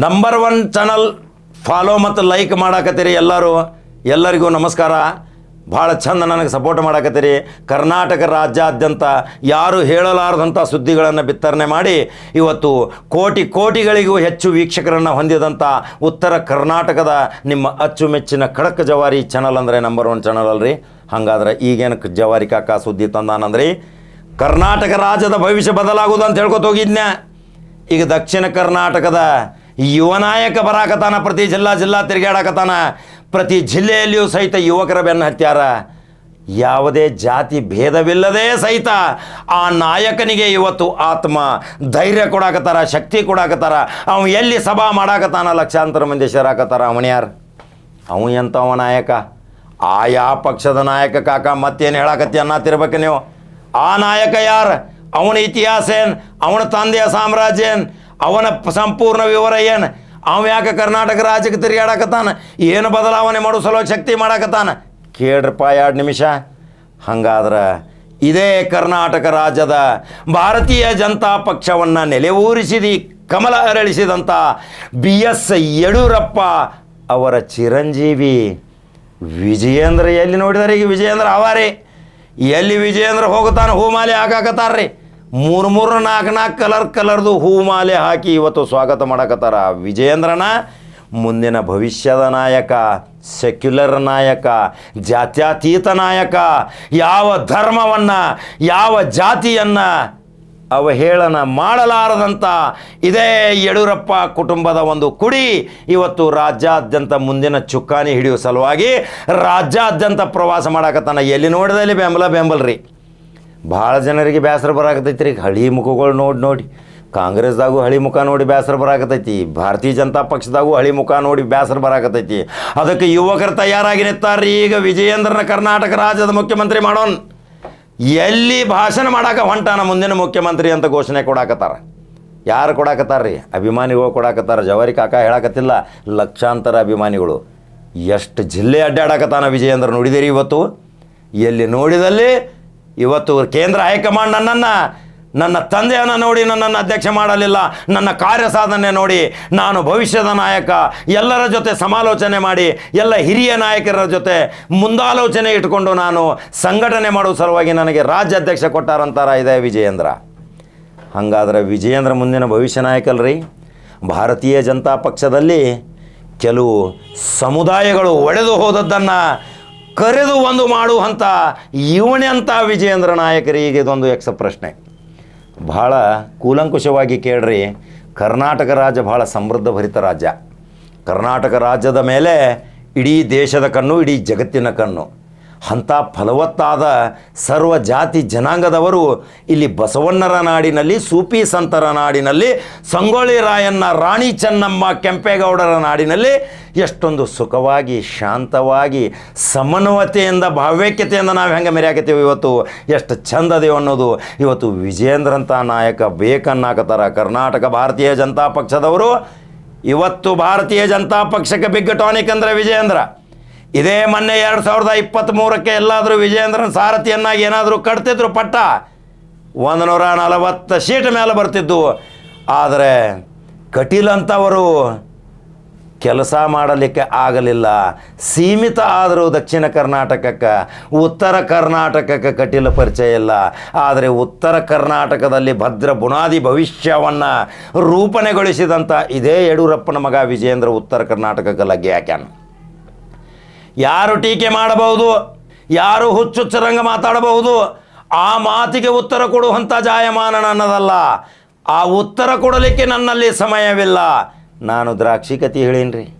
Number one channel follow ಮತ್ತು like ಮಾಡಾಕತ್ತೀರಿ ಎಲ್ಲರೂ. ಎಲ್ಲರಿಗೂ ನಮಸ್ಕಾರ. ಭಾಳ ಚಂದ ನನಗೆ ಸಪೋರ್ಟ್ ಮಾಡಾಕತ್ತೀರಿ. ಕರ್ನಾಟಕ ರಾಜ್ಯಾದ್ಯಂತ ಯಾರು ಹೇಳಲಾರದಂಥ ಸುದ್ದಿಗಳನ್ನು ಬಿತ್ತರಣೆ ಮಾಡಿ, ಇವತ್ತು ಕೋಟಿ ಕೋಟಿಗಳಿಗೂ ಹೆಚ್ಚು ವೀಕ್ಷಕರನ್ನು ಹೊಂದಿದಂಥ ಉತ್ತರ ಕರ್ನಾಟಕದ ನಿಮ್ಮ ಅಚ್ಚುಮೆಚ್ಚಿನ ಖಡಕ್ ಜವಾರಿ ಚಾನಲ್ ಅಂದರೆ ನಂಬರ್ ಒನ್ ಚಾನಲ್ ಅಲ್ರಿ. ಹಂಗಾದ್ರೆ ಈಗೇನು ಜವಾರಿ ಕಾಕ ಸುದ್ದಿ ತಂದಾನಂದ್ರಿ. ಕರ್ನಾಟಕ ರಾಜ್ಯದ ಭವಿಷ್ಯ ಬದಲಾಗುವುದು ಅಂತ ಹೇಳ್ಕೊತ ಹೋಗಿದ್ನ್ಯಾ. ಈಗ ದಕ್ಷಿಣ ಕರ್ನಾಟಕದ ಯುವ ನಾಯಕ ಬರಾಕತಾನ ಪ್ರತಿ ಜಿಲ್ಲಾ ಜಿಲ್ಲಾ ತಿರುಗಾಡಕತಾನ ಪ್ರತಿ ಜಿಲ್ಲೆಯಲ್ಲಿಯೂ ಸಹಿತ ಯುವಕರ ಬೆನ್ನು ಹತ್ಯಾರ. ಯಾವುದೇ ಜಾತಿ ಭೇದವಿಲ್ಲದೆ ಸಹಿತ ಆ ನಾಯಕನಿಗೆ ಇವತ್ತು ಆತ್ಮ ಧೈರ್ಯ ಕೊಡಾಕತ್ತಾರ, ಶಕ್ತಿ ಕೊಡಾಕತ್ತಾರ. ಅವನು ಎಲ್ಲಿ ಸಭಾ ಮಾಡಾಕತ್ತಾನ ಲಕ್ಷಾಂತರ ಮಂದಿ ಸೇರಾಕತ್ತಾರ ಅವನ್ಯಾರು ಅವನು ಎಂಥವ ನಾಯಕ? ಆಯಾ ಪಕ್ಷದ ನಾಯಕ ಕಾಕ, ಮತ್ತೇನು ಹೇಳಾಕತ್ತಿ ಅನ್ನತ್ತಿರ್ಬೇಕು ನೀವು? ಆ ನಾಯಕ ಯಾರು? ಅವನ ಇತಿಹಾಸ ಏನು ಅವನ ತಂದೆಯ ಸಾಮ್ರಾಜ್ಯ ಏನು ಅವನ ಸಂಪೂರ್ಣ ವಿವರ ಏನು? ಅವ ಯಾಕೆ ಕರ್ನಾಟಕ ರಾಜ್ಯಕ್ಕೆ ತಿರುಗಾಡಕತ್ತಾನ? ಏನು ಬದಲಾವಣೆ ಮಾಡೋ ಸಲುವಾಗಿ ಶಕ್ತಿ ಮಾಡಾಕತ್ತಾನ? ಕೇಳ್ರಪ್ಪ ಎರಡು ನಿಮಿಷ. ಹಂಗಾದ್ರೆ ಇದೇ ಕರ್ನಾಟಕ ರಾಜ್ಯದ ಭಾರತೀಯ ಜನತಾ ಪಕ್ಷವನ್ನು ನೆಲೆಯೂರಿಸಿದಿ, ಕಮಲ ಅರಳಿಸಿದಂಥ ಬಿ ಎಸ್ ಯಡಿಯೂರಪ್ಪ ಅವರ ಚಿರಂಜೀವಿ ವಿಜಯೇಂದ್ರ ಎಲ್ಲಿ ನೋಡಿದರೆ ಈಗ ವಿಜಯೇಂದ್ರ ಅವಾರಿ? ಎಲ್ಲಿ ವಿಜಯೇಂದ್ರ ಹೋಗುತ್ತಾನೆ ಹೂಮಾಲೆ ಹಾಕಾಕತ್ತಾರ್ರಿ ಮೂರು ಮೂರು ನಾಲ್ಕು ನಾಲ್ಕು ಕಲರ್ ಕಲರ್ದು ಹೂ ಮಾಲೆ ಹಾಕಿ ಇವತ್ತು ಸ್ವಾಗತ ಮಾಡಕತ್ತಾರ ವಿಜಯೇಂದ್ರನ, ಮುಂದಿನ ಭವಿಷ್ಯದ ನಾಯಕ ಸೆಕ್ಯುಲರ್ ನಾಯಕ, ಜಾತ್ಯತೀತ ನಾಯಕ, ಯಾವ ಧರ್ಮವನ್ನು, ಯಾವ ಜಾತಿಯನ್ನು ಅವಹೇಳನ ಮಾಡಲಾರದಂಥ ಇದೇ ಯಡಿಯೂರಪ್ಪ ಕುಟುಂಬದ ಒಂದು ಕುಡಿ ಇವತ್ತು ರಾಜ್ಯಾದ್ಯಂತ ಮುಂದಿನ ಚುಕ್ಕಾನಿ ಹಿಡಿಯುವ ಸಲುವಾಗಿ ರಾಜ್ಯಾದ್ಯಂತ ಪ್ರವಾಸ ಮಾಡಕತ್ತಾನ. ಎಲ್ಲಿ ನೋಡಿದಲ್ಲಿ ಬೆಂಬಲ ಬೆಂಬಲ್ರಿ. ಭಾಳ ಜನರಿಗೆ ಬೇಸರ ಬರಾಕತೈತಿ ರೀ ಹಳಿ ಮುಖಗಳು ನೋಡಿ ನೋಡಿ. ಕಾಂಗ್ರೆಸ್ದಾಗೂ ಹಳಿ ಮುಖ ನೋಡಿ ಬೇಸರ ಬರಾಕತೈತಿ ಭಾರತೀಯ ಜನತಾ ಪಕ್ಷದಾಗೂ ಹಳಿ ಮುಖ ನೋಡಿ ಬೇಸರ ಬರಾಕತೈತಿ ಅದಕ್ಕೆ ಯುವಕರು ತಯಾರಾಗಿ ನಿಂತಾರ್ರಿ. ಈಗ ವಿಜಯೇಂದ್ರನ ಕರ್ನಾಟಕ ರಾಜ್ಯದ ಮುಖ್ಯಮಂತ್ರಿ ಮಾಡೋನ್. ಎಲ್ಲಿ ಭಾಷಣ ಮಾಡಾಕ ಹೊಂಟಾನ ಮುಂದಿನ ಮುಖ್ಯಮಂತ್ರಿ ಅಂತ ಘೋಷಣೆ ಕೊಡಾಕತ್ತಾರ. ಯಾರು ಕೊಡಾಕತ್ತಾರ ರೀ ಅಭಿಮಾನಿಗಳು ಕೊಡಾಕತ್ತಾರ. ಜವಾರಿ ಕಾಕ ಹೇಳಾಕತ್ತಿಲ್ಲ. ಲಕ್ಷಾಂತರ ಅಭಿಮಾನಿಗಳು. ಎಷ್ಟು ಜಿಲ್ಲೆ ಅಡ್ಡಾಡಕತ್ತಾನ ವಿಜಯೇಂದ್ರ ನೋಡಿದಿರಿ ಇವತ್ತು? ಎಲ್ಲಿ ನೋಡಿದಲ್ಲಿ ಇವತ್ತು ಕೇಂದ್ರ ಹೈಕಮಾಂಡ್ ನನ್ನನ್ನು, ನನ್ನ ತಂದೆಯನ್ನು ನೋಡಿ ನನ್ನನ್ನು ಅಧ್ಯಕ್ಷ ಮಾಡಲಿಲ್ಲ. ನನ್ನ ಕಾರ್ಯ ಸಾಧನೆ ನೋಡಿ ನಾನು ಭವಿಷ್ಯದ ನಾಯಕ. ಎಲ್ಲರ ಜೊತೆ ಸಮಾಲೋಚನೆ ಮಾಡಿ, ಎಲ್ಲ ಹಿರಿಯ ನಾಯಕರ ಜೊತೆ ಮುಂದಾಲೋಚನೆ ಇಟ್ಕೊಂಡು ನಾನು ಸಂಘಟನೆ ಮಾಡುವ ಸಲುವಾಗಿ ನನಗೆ ರಾಜ್ಯಾಧ್ಯಕ್ಷ ಕೊಟ್ಟಾರಂತಾರ ಇದೆ ವಿಜಯೇಂದ್ರ. ಹಾಗಾದ್ರೆ ವಿಜಯೇಂದ್ರ ಮುಂದಿನ ಭವಿಷ್ಯ ನಾಯಕಲ್ರಿ? ಭಾರತೀಯ ಜನತಾ ಪಕ್ಷದಲ್ಲಿ ಕೆಲವು ಸಮುದಾಯಗಳು ಒಡೆದು ಹೋದದ್ದನ್ನು ಕರೆದು ಒಂದು ಮಾಡುವಂಥ ಇವನೇ ಅಂತ ವಿಜಯೇಂದ್ರ ನಾಯಕರಿಗೆ ಇದೊಂದು ಯಕ್ಷ ಪ್ರಶ್ನೆ. ಭಾಳ ಕೂಲಂಕುಷವಾಗಿ ಕೇಳ್ರಿ, ಕರ್ನಾಟಕ ರಾಜ್ಯ ಭಾಳ ಸಮೃದ್ಧ ಭರಿತ ರಾಜ್ಯ. ಕರ್ನಾಟಕ ರಾಜ್ಯದ ಮೇಲೆ ಇಡೀ ದೇಶದ ಕಣ್ಣು, ಇಡೀ ಜಗತ್ತಿನ ಕಣ್ಣು. ಅಂಥ ಫಲವತ್ತಾದ ಸರ್ವ ಜಾತಿ ಜನಾಂಗದವರು ಇಲ್ಲಿ ಬಸವಣ್ಣರ ನಾಡಿನಲ್ಲಿ, ಸೂಪಿ ಸಂತರ ನಾಡಿನಲ್ಲಿ, ಸಂಗೊಳ್ಳಿ ರಾಯಣ್ಣ, ರಾಣಿ ಚೆನ್ನಮ್ಮ, ಕೆಂಪೇಗೌಡರ ನಾಡಿನಲ್ಲಿ ಎಷ್ಟೊಂದು ಸುಖವಾಗಿ, ಶಾಂತವಾಗಿ ಸಮನ್ವತೆಯಿಂದ ಭಾವೈಕ್ಯತೆಯಿಂದ ನಾವು ಹೆಂಗೆ ಮೆರೆಯಾಕತ್ತೀವಿ ಇವತ್ತು? ಎಷ್ಟು ಚಂದದೇವು ಅನ್ನೋದು. ಇವತ್ತು ವಿಜೇಂದ್ರಂಥ ನಾಯಕ, ಬೇಕನ್ನಾಕತ್ತಾರ. ಕರ್ನಾಟಕ ಭಾರತೀಯ ಜನತಾ ಪಕ್ಷದವರು, ಇವತ್ತು ಭಾರತೀಯ ಜನತಾ ಪಕ್ಷಕ್ಕೆ ಬಿಗ್ ಟಾನಿಕ್ ಅಂದರೆ ವಿಜಯೇಂದ್ರ. ಇದೇ ಮೊನ್ನೆ ಎರಡು ಸಾವಿರದ ಇಪ್ಪತ್ತ್ಮೂರಕ್ಕೆ ಎಲ್ಲಾದರೂ ವಿಜಯೇಂದ್ರನ ಸಾರಥಿಯನ್ನಾಗಿ ಏನಾದರೂ ಕಟ್ತಿದ್ರು ಪಟ್ಟ? ಒಂದು ನೂರ ನಲವತ್ತು ಸೀಟ್ ಮೇಲೆ ಬರ್ತಿದ್ದವು ಆದರೆ ಕಟೀಲ್ ಅಂತವರು ಕೆಲಸ ಮಾಡಲಿಕ್ಕೆ ಆಗಲಿಲ್ಲ. ಸೀಮಿತ ಆದರೂ ದಕ್ಷಿಣ ಕರ್ನಾಟಕಕ್ಕೆ, ಉತ್ತರ ಕರ್ನಾಟಕಕ್ಕೆ ಕಟೀಲ ಪರಿಚಯ ಇಲ್ಲ. ಆದರೆ ಉತ್ತರ ಕರ್ನಾಟಕದಲ್ಲಿ ಭದ್ರ ಬುನಾದಿ ಭವಿಷ್ಯವನ್ನು ರೂಪಣೆಗೊಳಿಸಿದಂಥ ಇದೇ ಯಡಿಯೂರಪ್ಪನ ಮಗ ವಿಜಯೇಂದ್ರ ಉತ್ತರ ಕರ್ನಾಟಕಕ್ಕೆ ಲಗ್ಗೆ ಹಾಕ್ಯಾನ. ಯಾರು ಟೀಕೆ ಮಾಡಬಹುದು? ಯಾರು ಹುಚ್ಚುಚ್ಚರಂಗ ಮಾತಾಡಬಹುದು? ಆ ಮಾತಿಗೆ ಉತ್ತರ ಕೊಡುವಂಥ ಜಾಯಮಾನ ನನ್ನದಲ್ಲ ಆ ಉತ್ತರ ಕೊಡಲಿಕ್ಕೆ ನನ್ನಲ್ಲಿ ಸಮಯವಿಲ್ಲ. ನಾನು ದ್ರಾಕ್ಷಿ ಕತಿ ಹೇಳೀನಿ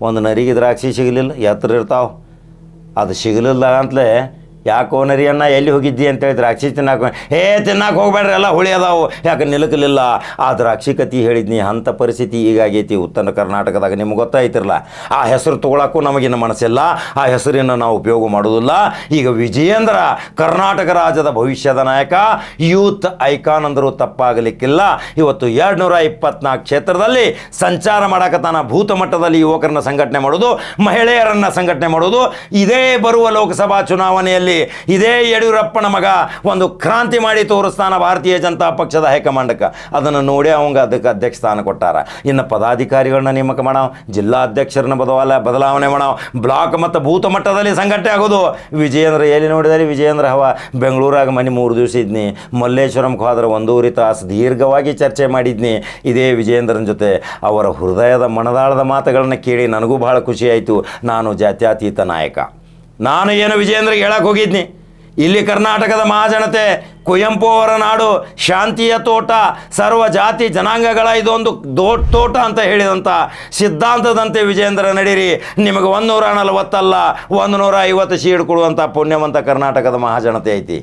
ಒಂದು ನರಿಗೆ ದ್ರಾಕ್ಷಿ ಸಿಗಲಿಲ್ಲ, ಎತ್ತರ ಇರ್ತಾವೆ. ಅದು ಸಿಗಲಿಲ್ಲ ಅಂತಲೇ ಯಾಕೋ ನರಿಯನ್ನ ಎಲ್ಲಿ ಹೋಗಿದ್ದಿ ಅಂತೇಳಿ ದ್ರಾಕ್ಷಿ ತಿನ್ನಾಕ ಹೇ ತಿನ್ನಕ್ಕೆ ಹೋಗ್ಬೇಡ್ರಿ, ಎಲ್ಲ ಹುಳಿ ಅದಾವು. ಯಾಕೆ ನಿಲುಕಲಿಲ್ಲ? ಆ ದ್ರಾಕ್ಷಿ ಕತಿ ಹೇಳಿದ್ನಿ ಅಂಥ ಪರಿಸ್ಥಿತಿ ಈಗಾಗೈತಿ ಉತ್ತರ ಕರ್ನಾಟಕದಾಗ ನಿಮ್ಗೆ ಗೊತ್ತಾಯ್ತಿರಲ್ಲ ಆ ಹೆಸರು ತೊಗೊಳಕ್ಕೂ ನಮಗಿನ್ನ ಮನಸ್ಸಿಲ್ಲ. ಆ ಹೆಸರಿನ ನಾವು ಉಪಯೋಗ ಮಾಡೋದಿಲ್ಲ. ಈಗ ವಿಜಯೇಂದ್ರ, ಕರ್ನಾಟಕ ರಾಜ್ಯದ ಭವಿಷ್ಯದ ನಾಯಕ, ಯೂತ್ ಐಕಾನ್ ಅಂದರೂ ತಪ್ಪಾಗಲಿಕ್ಕಿಲ್ಲ. ಇವತ್ತು ಎರಡು ನೂರ ಇಪ್ಪತ್ನಾಲ್ಕು ಕ್ಷೇತ್ರದಲ್ಲಿ ಸಂಚಾರ ಮಾಡಕತ್ತಾನ ಭೂತ ಮಟ್ಟದಲ್ಲಿ ಯುವಕರನ್ನ ಸಂಘಟನೆ ಮಾಡೋದು, ಮಹಿಳೆಯರನ್ನ ಸಂಘಟನೆ ಮಾಡೋದು, ಇದೇ ಬರುವ ಲೋಕಸಭಾ ಚುನಾವಣೆಯಲ್ಲಿ ರಾಜ್ಯದಲ್ಲಿ ಇದೇ ಯಡಿಯೂರಪ್ಪನ ಮಗ ಒಂದು ಕ್ರಾಂತಿ ಮಾಡಿ ತೋರಿಸ್ತಾನ ಭಾರತೀಯ ಜನತಾ ಪಕ್ಷದ ಹೈಕಮಾಂಡಕ್ಕೆ. ಅದನ್ನು ನೋಡಿ ಅವಂಗೆ ಅದಕ್ಕೆ ಅಧ್ಯಕ್ಷ ಸ್ಥಾನ ಕೊಟ್ಟಾರ. ಇನ್ನು ಪದಾಧಿಕಾರಿಗಳನ್ನ ನೇಮಕ ಮಾಡೋ ಜಿಲ್ಲಾ ಅಧ್ಯಕ್ಷರನ್ನ ಬದಲಾವಣೆ ಬದಲಾವಣೆ ಮಾಡೋ ಬ್ಲಾಕ್ ಮತ್ತು ಭೂತ ಮಟ್ಟದಲ್ಲಿ ಸಂಘಟನೆ ಆಗೋದು. ವಿಜಯೇಂದ್ರ ಎಲ್ಲಿ ನೋಡಿದರೆ? ವಿಜಯೇಂದ್ರ ಹವ, ಬೆಂಗಳೂರಾಗ ಮನೆ ಮೂರು ದಿವಸ ಇದ್ನಿ. ಮಲ್ಲೇಶ್ವರಂಗೆ ಹೋದ್ರೆ ಒಂದೂವರೆ ತಾಸು ದೀರ್ಘವಾಗಿ ಚರ್ಚೆ ಮಾಡಿದ್ನಿ. ಇದೇ ವಿಜಯೇಂದ್ರನ ಜೊತೆ ಅವರ ಹೃದಯದ ಮನದಾಳದ ಮಾತುಗಳನ್ನು ಕೇಳಿ ನನಗೂ ಬಹಳ ಖುಷಿ ಆಯಿತು. ನಾನು ಜಾತ್ಯಾತೀತ ನಾಯಕ. ನಾನು ಏನು ವಿಜಯೇಂದ್ರಿಗೆ ಹೇಳಕ್ಕೆ ಹೋಗಿದ್ನಿ? ಇಲ್ಲಿ ಕರ್ನಾಟಕದ ಮಹಾಜನತೆ ಕುವೆಂಪು ಅವರ ನಾಡು, ಶಾಂತಿಯ ತೋಟ, ಸರ್ವ ಜಾತಿ ಜನಾಂಗಗಳ ಇದೊಂದು ದೊಡ್ಡ ತೋಟ ಅಂತ ಹೇಳಿದಂಥ ಸಿದ್ಧಾಂತದಂತೆ ವಿಜೇಂದ್ರ ನಡೀರಿ. ನಿಮಗೆ ಒಂದೂರ ನಲವತ್ತಲ್ಲ ಒಂದು ನೂರ ಐವತ್ತು ಶೀಡ್ ಕೊಡುವಂಥ ಪುಣ್ಯವಂತ ಕರ್ನಾಟಕದ ಮಹಾಜನತೆ ಐತಿ.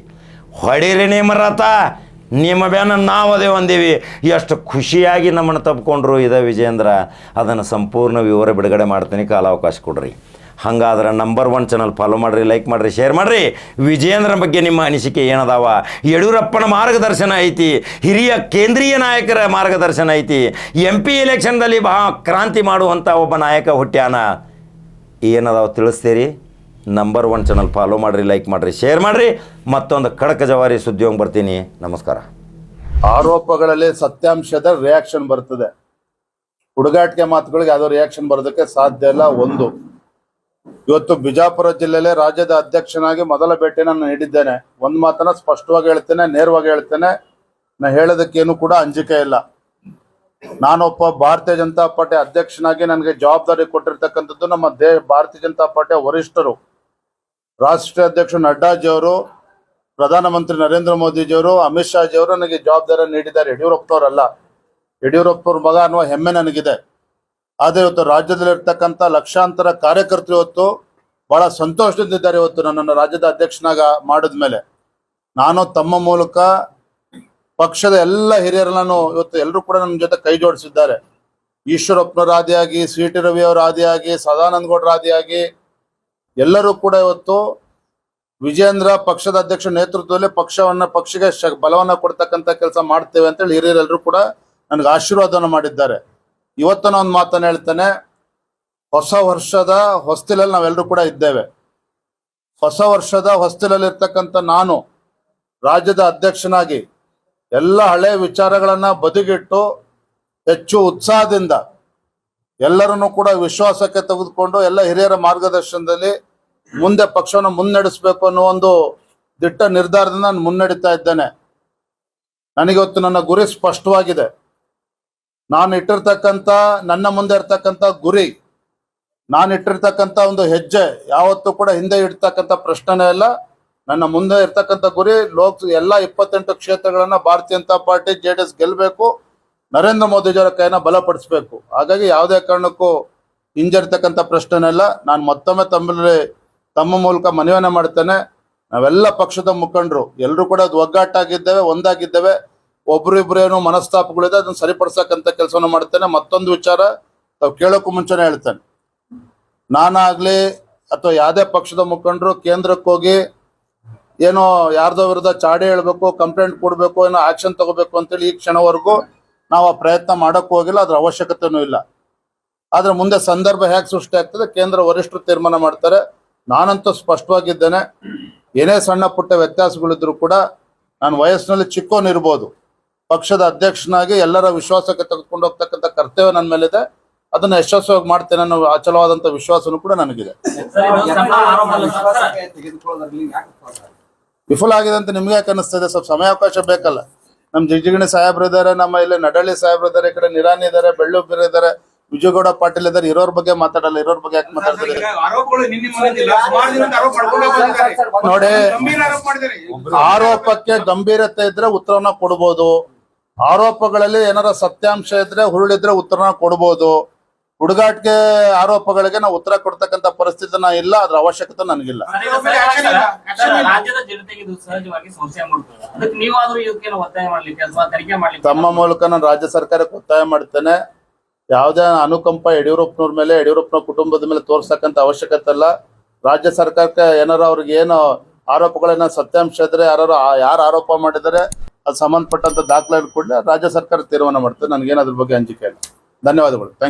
ಹೊಡೀರಿ ನಿಮ್ಮ ರಥ, ನಿಮ್ಮ ಬೆನ್ನ ನಾವು ಅದೇ ಒಂದೀವಿ ಎಷ್ಟು ಖುಷಿಯಾಗಿ ನಮ್ಮನ್ನು ತಪ್ಪಿಕೊಂಡ್ರು ಇದೆ ವಿಜೇಂದ್ರ ಅದನ್ನು ಸಂಪೂರ್ಣ ವಿವರ ಬಿಡುಗಡೆ ಮಾಡ್ತೀನಿ. ಕಾಲಾವಕಾಶ ಕೊಡ್ರಿ. ಹಂಗಾದ್ರೆ ನಂಬರ್ ಒನ್ ಚಾನಲ್ ಫಾಲೋ ಮಾಡಿರಿ ಲೈಕ್ ಮಾಡಿರಿ ಶೇರ್ ಮಾಡಿರಿ. ವಿಜೇಂದ್ರ ಬಗ್ಗೆ ನಿಮ್ಮ ಅನಿಸಿಕೆ ಏನದಾವ? ಯಡಿಯೂರಪ್ಪನ ಮಾರ್ಗದರ್ಶನ ಐತಿ. ಹಿರಿಯ ಕೇಂದ್ರೀಯ ನಾಯಕರ ಮಾರ್ಗದರ್ಶನ ಐತಿ. ಎಂ ಪಿ ಎಲೆಕ್ಷನ್ದಲ್ಲಿ ಬಹಳ ಕ್ರಾಂತಿ ಮಾಡುವಂಥ ಒಬ್ಬ ನಾಯಕ ಹುಟ್ಟ್ಯಾನ ಏನದಾವ ತಿಳಿಸ್ತೀರಿ? ನಂಬರ್ ಒನ್ ಚಾನಲ್ ಫಾಲೋ ಮಾಡಿರಿ ಲೈಕ್ ಮಾಡಿರಿ ಶೇರ್ ಮಾಡಿರಿ. ಮತ್ತೊಂದು ಖಡಕ ಜವಾರಿ ಸುದ್ದಿ ಬರ್ತೀನಿ. ನಮಸ್ಕಾರ. ಆರೋಪಗಳಲ್ಲಿ ಸತ್ಯಾಂಶದ ರಿಯಾಕ್ಷನ್ ಬರ್ತದೆ. ಹುಡುಗಾಟಿಕೆ ಮಾತುಗಳಿಗೆ ಯಾವ್ದೋ ರಿಯಾಕ್ಷನ್ ಬರೋದಕ್ಕೆ ಸಾಧ್ಯ ಇಲ್ಲ, ಒಂದು. ಇವತ್ತು ಬಿಜಾಪುರ ಜಿಲ್ಲೆಲೆ ರಾಜ್ಯದ ಅಧ್ಯಕ್ಷನಾಗಿ ಮೊದಲ ಭೇಟಿ ನಾನು ನೀಡಿದ್ದೇನೆ. ಒಂದ್ ಮಾತನ್ನ ಸ್ಪಷ್ಟವಾಗಿ ಹೇಳ್ತೇನೆ, ನೇರವಾಗಿ ಹೇಳ್ತೇನೆ. ನಾ ಹೇಳೋದಕ್ಕೇನು ಕೂಡ ಅಂಜಿಕೆ ಇಲ್ಲ. ನಾನೊಬ್ಬ ಭಾರತೀಯ ಜನತಾ ಪಾರ್ಟಿ ಅಧ್ಯಕ್ಷನಾಗಿ ನನಗೆ ಜವಾಬ್ದಾರಿ ಕೊಟ್ಟಿರ್ತಕ್ಕಂಥದ್ದು ನಮ್ಮ ದೇ, ಭಾರತೀಯ ಜನತಾ ಪಾರ್ಟಿಯ ವರಿಷ್ಠರು. ರಾಷ್ಟ್ರೀಯ ಅಧ್ಯಕ್ಷ ನಡ್ಡಾಜಿಯವರು ಪ್ರಧಾನಮಂತ್ರಿ ನರೇಂದ್ರ ಮೋದಿಜಿಯವರು ಅಮಿತ್ ಶಾಜಿಯವರು ನನಗೆ ಜವಾಬ್ದಾರಿ ನೀಡಿದ್ದಾರೆ. ಯಡಿಯೂರಪ್ಪನವರಲ್ಲ. ಯಡಿಯೂರಪ್ಪನವ್ರ ಮಗ ಅನ್ನುವ ಹೆಮ್ಮೆ ನನಗಿದೆ. ಆದರೆ ಇವತ್ತು ರಾಜ್ಯದಲ್ಲಿರ್ತಕ್ಕಂಥ ಲಕ್ಷಾಂತರ ಕಾರ್ಯಕರ್ತರು ಇವತ್ತು ಬಹಳ ಸಂತೋಷದಿಂದಿದ್ದಾರೆ ಇವತ್ತು ನನ್ನನ್ನು ರಾಜ್ಯದ ಅಧ್ಯಕ್ಷನಾಗ ಮಾಡಿದ್ಮೇಲೆ ನಾನು ತಮ್ಮ ಮೂಲಕ ಪಕ್ಷದ ಎಲ್ಲ ಹಿರಿಯರನ್ನು ಇವತ್ತು ಎಲ್ಲರೂ ಕೂಡ ನನ್ನ ಜೊತೆ ಕೈ ಜೋಡಿಸಿದ್ದಾರೆ. ಈಶ್ವರಪ್ಪನವ್ರ ಆದಿಯಾಗಿ ಸಿ ಟಿ ರವಿ ಅವರ ಆದಿಯಾಗಿ ಸದಾನಂದ ಗೌಡರ ಆದಿಯಾಗಿ ಎಲ್ಲರೂ ಕೂಡ ಇವತ್ತು ವಿಜೇಂದ್ರ ಪಕ್ಷದ ಅಧ್ಯಕ್ಷ ನೇತೃತ್ವದಲ್ಲಿ ಪಕ್ಷವನ್ನ ಪಕ್ಷಕ್ಕೆ ಬಲವನ್ನ ಕೊಡ್ತಕ್ಕಂಥ ಕೆಲಸ ಮಾಡ್ತೇವೆ ಅಂತೇಳಿ ಹಿರಿಯರೆಲ್ಲರೂ ಕೂಡ ನನಗೆ ಆಶೀರ್ವಾದವನ್ನು ಮಾಡಿದ್ದಾರೆ. ಇವತ್ತಿನ ಒಂದು ಮಾತನ್ನು ಹೇಳ್ತೇನೆ. ಹೊಸ ವರ್ಷದ ಹೊಸ್ತಿಲಲ್ಲಿ ನಾವೆಲ್ಲರೂ ಕೂಡ ಇದ್ದೇವೆ. ಹೊಸ ವರ್ಷದ ಹೊಸ್ತಿಲಲ್ಲಿ ಇರ್ತಕ್ಕಂಥ ನಾನು ರಾಜ್ಯದ ಅಧ್ಯಕ್ಷನಾಗಿ ಎಲ್ಲ ಹಳೆ ವಿಚಾರಗಳನ್ನ ಬದಿಗಿಟ್ಟು ಹೆಚ್ಚು ಉತ್ಸಾಹದಿಂದ ಎಲ್ಲರನ್ನು ಕೂಡ ವಿಶ್ವಾಸಕ್ಕೆ ತೆಗೆದುಕೊಂಡು ಎಲ್ಲ ಹಿರಿಯರ ಮಾರ್ಗದರ್ಶನದಲ್ಲಿ ಮುಂದೆ ಪಕ್ಷವನ್ನು ಮುನ್ನಡೆಸಬೇಕು ಅನ್ನೋ ಒಂದು ದಿಟ್ಟ ನಿರ್ಧಾರದಿಂದ ನಾನು ಮುನ್ನಡೀತಾ ಇದ್ದೇನೆ. ನನಗಿವತ್ತು ನನ್ನ ಗುರಿ ಸ್ಪಷ್ಟವಾಗಿದೆ. ನಾನು ಇಟ್ಟಿರ್ತಕ್ಕಂಥ, ನನ್ನ ಮುಂದೆ ಇರ್ತಕ್ಕಂತ ಗುರಿ, ನಾನು ಇಟ್ಟಿರ್ತಕ್ಕಂತ ಒಂದು ಹೆಜ್ಜೆ, ಯಾವತ್ತೂ ಕೂಡ ಹಿಂದೆ ಇಡ್ತಕ್ಕಂಥ ಪ್ರಶ್ನೆನೇ ಇಲ್ಲ ನನ್ನ ಮುಂದೆ ಇರ್ತಕ್ಕಂತ ಗುರಿ, ಲೋಕ್, ಎಲ್ಲ ಇಪ್ಪತ್ತೆಂಟು ಕ್ಷೇತ್ರಗಳನ್ನ Bharatiya Janata Party, J D S ಗೆಲ್ಲಬೇಕು ನರೇಂದ್ರ ಮೋದಿಜಿಯವರ ಕೈನ ಬಲಪಡಿಸಬೇಕು. ಹಾಗಾಗಿ ಯಾವುದೇ ಕಾರಣಕ್ಕೂ ಹಿಂಜರಿತಕ್ಕಂಥ ಪ್ರಶ್ನೆನೇ ಇಲ್ಲ ನಾನು ಮತ್ತೊಮ್ಮೆ ತಮ್ಮಲ್ಲಿ, ತಮ್ಮ ಮೂಲಕ ಮನವಿಯನ್ನ ಮಾಡ್ತೇನೆ. ನಾವೆಲ್ಲ ಪಕ್ಷದ ಮುಖಂಡರು ಎಲ್ಲರೂ ಕೂಡ ಒಗ್ಗಟ್ಟಾಗಿದ್ದೇವೆ ಒಂದಾಗಿದ್ದೇವೆ. ಒಬ್ರು ಇಬ್ರು ಏನೋ ಮನಸ್ತಾಪಗಳಿದೆ ಅದನ್ನ ಸರಿಪಡಿಸಕ್ಕಂತ ಕೆಲಸವನ್ನು ಮಾಡ್ತೇನೆ. ಮತ್ತೊಂದು ವಿಚಾರ ತಾವು ಕೇಳೋಕ್ಕೂ ಮುಂಚೆನೆ ಹೇಳ್ತೇನೆ. ನಾನಾಗ್ಲಿ ಅಥವಾ ಯಾವುದೇ ಪಕ್ಷದ ಮುಖಂಡರು ಕೇಂದ್ರಕ್ಕೆ ಹೋಗಿ ಏನೋ ಯಾರ್ದೋ ವಿರುದ್ಧ ಚಾಡಿ ಹೇಳ್ಬೇಕು, ಕಂಪ್ಲೇಂಟ್ ಕೊಡಬೇಕು, ಏನೋ ಆಕ್ಷನ್ ತಗೋಬೇಕು ಅಂತೇಳಿ ಈ ಕ್ಷಣವರೆಗೂ ನಾವು ಆ ಪ್ರಯತ್ನ ಮಾಡಕ್ ಹೋಗಿಲ್ಲ, ಅದ್ರ ಅವಶ್ಯಕತೆನೂ ಇಲ್ಲ. ಆದ್ರೆ ಮುಂದೆ ಸಂದರ್ಭ ಹೇಗೆ ಸೃಷ್ಟಿ ಆಗ್ತದೆ, ಕೇಂದ್ರ ವರಿಷ್ಠರು ತೀರ್ಮಾನ ಮಾಡ್ತಾರೆ. ನಾನಂತೂ ಸ್ಪಷ್ಟವಾಗಿದ್ದೇನೆ, ಏನೇ ಸಣ್ಣ ಪುಟ್ಟ ವ್ಯತ್ಯಾಸಗಳಿದ್ರು ಕೂಡ ನಾನು ವಯಸ್ಸಿನಲ್ಲಿ ಚಿಕ್ಕೋನಿರ್ಬೋದು. ಪಕ್ಷದ ಅಧ್ಯಕ್ಷನಾಗಿ ಎಲ್ಲರ ವಿಶ್ವಾಸಕ್ಕೆ ತೆಗೆದುಕೊಂಡು ಹೋಗ್ತಕ್ಕಂಥ ಕರ್ತವ್ಯ ನನ್ನ ಮೇಲಿದೆ. ಅದನ್ನ ಯಶಸ್ವಿಯಾಗಿ ಮಾಡ್ತೇನೆ ಅನ್ನೋ ಅಚಲವಾದಂತ ವಿಶ್ವಾಸನೂ ಕೂಡ ನನಗಿದೆ. ವಿಫಲ ಆಗಿದೆ ಅಂತ ನಿಮ್ಗೆ ಯಾಕೆ ಅನಿಸ್ತದೆ ಸ್ವಲ್ಪ ಸಮಯಾವಕಾಶ ಬೇಕಲ್ಲ. ನಮ್ ಜಿಜಿಗಣಿ ಸಾಹೇಬ್ರು ಇದ್ದಾರೆ ನಮ್ಮ ಇಲ್ಲಿ ನಡಳ್ಳಿ ಸಾಹೇಬ್ರು ಇದಾರೆ ಈ ಕಡೆ ನಿರಾನಿ ಇದಾರೆ ಬೆಳ್ಳುಬ್ಬಿರು ಇದಾರೆ ವಿಜಯಗೌಡ ಪಾಟೀಲ್ ಇದಾರೆ ಇರೋರ್ ಬಗ್ಗೆ ಮಾತಾಡಲ್ಲ ಇರೋರ್ ಬಗ್ಗೆ ಯಾಕೆ ಮಾತಾಡ್ತಾರೆ. ನೋಡಿ. ಆರೋಪಕ್ಕೆ ಗಂಭೀರತೆ ಇದ್ರೆ ಉತ್ತರವನ್ನ ಕೊಡ್ಬೋದು. ಆರೋಪಗಳಲ್ಲಿ ಏನಾರ ಸತ್ಯಾಂಶ ಇದ್ರೆ ಹುರುಳಿದ್ರೆ ಉತ್ತರನ ಕೊಡ್ಬೋದು. ಹುಡುಗಾಟ್ಗೆ ಆರೋಪಗಳಿಗೆ ನಾವು ಉತ್ತರ ಕೊಡ್ತಕ್ಕಂತ ಪರಿಸ್ಥಿತಿನ ಇಲ್ಲ ಅದ್ರ ಅವಶ್ಯಕತೆ ನನಗಿಲ್ಲ. ತಮ್ಮ ಮೂಲಕ ನಾನು ರಾಜ್ಯ ಸರ್ಕಾರಕ್ಕೆ ಒತ್ತಾಯ ಮಾಡ್ತೇನೆ. ಯಾವುದೇ ಅನುಕಂಪ ಯಡಿಯೂರಪ್ಪನವ್ರ ಮೇಲೆ ಯಡಿಯೂರಪ್ಪನ ಕುಟುಂಬದ ಮೇಲೆ ತೋರ್ಸಕ್ಕಂತ ಅವಶ್ಯಕತೆ ಇಲ್ಲ. ರಾಜ್ಯ ಸರ್ಕಾರಕ್ಕೆ ಏನಾರ ಅವ್ರಿಗೆ ಏನು ಆರೋಪಗಳನ್ನ ಸತ್ಯಾಂಶ ಇದ್ರೆ ಯಾರು ಯಾರು ಆರೋಪ ಮಾಡಿದರೆ ಅದು ಸಂಬಂಧಪಟ್ಟಂತ ದಾಖಲೆ ಕೂಡಲೇ ರಾಜ್ಯ ಸರ್ಕಾರ ತೀರ್ಮಾನ ಮಾಡ್ತದೆ. ನನಗೇನು ಅದ್ರ ಬಗ್ಗೆ ಅಂಜಿಕೆ ಇಲ್ಲ. ಧನ್ಯವಾದಗಳು. ಥ್ಯಾಂಕ್